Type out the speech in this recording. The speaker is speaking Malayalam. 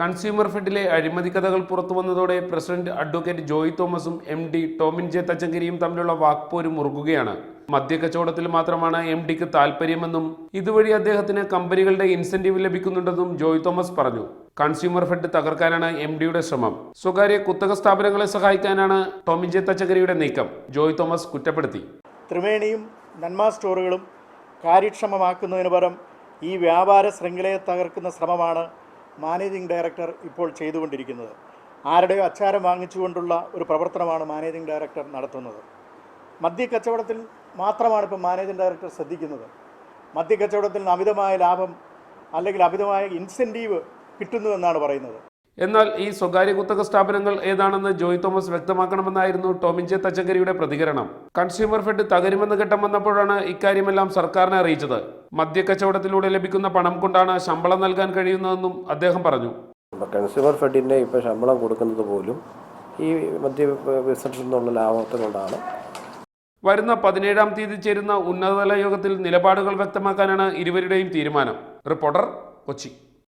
കൺസ്യൂമർ ഫെഡിലെ അഴിമതി കഥകൾ പുറത്തു വന്നതോടെ പ്രസിഡന്റ് അഡ്വക്കേറ്റ് ജോയ് തോമസും എം ഡി ടോമിൻ ജെ തച്ചങ്കരിയും തമ്മിലുള്ള വാക്പോര് മുറുകുകയാണ്. മദ്യക്കച്ചവടത്തിൽ മാത്രമാണ് എം ഡിക്ക് താൽപ്പര്യമെന്നും ഇതുവഴി അദ്ദേഹത്തിന് കമ്പനികളുടെ ഇൻസെന്റീവ് ലഭിക്കുന്നുണ്ടെന്നും ജോയ് തോമസ് പറഞ്ഞു. കൺസ്യൂമർ ഫെഡ് തകർക്കാനാണ് എം ഡിയുടെ ശ്രമം. സ്വകാര്യ കുത്തക സ്ഥാപനങ്ങളെ സഹായിക്കാനാണ് ടോമിൻ ജെ തച്ചങ്കരിയുടെ നീക്കം. ജോയ് തോമസ് കുറ്റപ്പെടുത്തി. ത്രിവേണിയും നന്മ സ്റ്റോറുകളും കാര്യക്ഷമമാക്കുന്നതിന് പകരം ഈ വ്യാപാര ശൃംഖലയെ തകർക്കുന്ന ശ്രമമാണ് മാനേജിംഗ് ഡയറക്ടർ ഇപ്പോൾ ചെയ്തുകൊണ്ടിരിക്കുന്നത്. ആരുടെയോ അച്ചാരം വാങ്ങിച്ചുകൊണ്ടുള്ള ഒരു പ്രവർത്തനമാണ് മാനേജിംഗ് ഡയറക്ടർ നടത്തുന്നത്. മദ്യ കച്ചവടത്തിൽ മാത്രമാണ് ഇപ്പോൾ മാനേജിംഗ് ഡയറക്ടർ ശ്രദ്ധിക്കുന്നത്. മദ്യ കച്ചവടത്തിൽ അമിതമായ ലാഭം അല്ലെങ്കിൽ അമിതമായ ഇൻസെന്റീവ് കിട്ടുന്നു എന്നാണ് പറയുന്നത്. എന്നാൽ ഈ സ്വകാര്യ കുത്തക സ്ഥാപനങ്ങൾ ഏതാണെന്ന് ജോയ് തോമസ് വ്യക്തമാക്കണമെന്നായിരുന്നു ടോമിൻ ജെ തച്ചങ്കരിയുടെ പ്രതികരണം. കൺസ്യൂമർ ഫെഡ് തകരുമെന്ന് ഘട്ടം വന്നപ്പോഴാണ് ഇക്കാര്യമെല്ലാം സർക്കാരിനെ അറിയിച്ചത്. മദ്യക്കച്ചവടത്തിലൂടെ ലഭിക്കുന്ന പണം കൊണ്ടാണ് ശമ്പളം നൽകാൻ കഴിയുന്നതെന്നും അദ്ദേഹം പറഞ്ഞു. കൺസ്യൂമർ ഫെഡിന്റെ ഇപ്പോൾ ശമ്പളം കൊടുക്കുന്നത് പോലും ഈ മദ്യ ബിസിനസ്സിൽ നിന്നുള്ള ലാഭത്തെ കൊണ്ടാണ്. വരുന്ന പതിനേഴാം തീയതി ചേരുന്ന ഉന്നതതല യോഗത്തിൽ നിലപാടുകൾ വ്യക്തമാക്കാനാണ് ഇരുവരുടെയും തീരുമാനം. റിപ്പോർട്ടർ കൊച്ചി.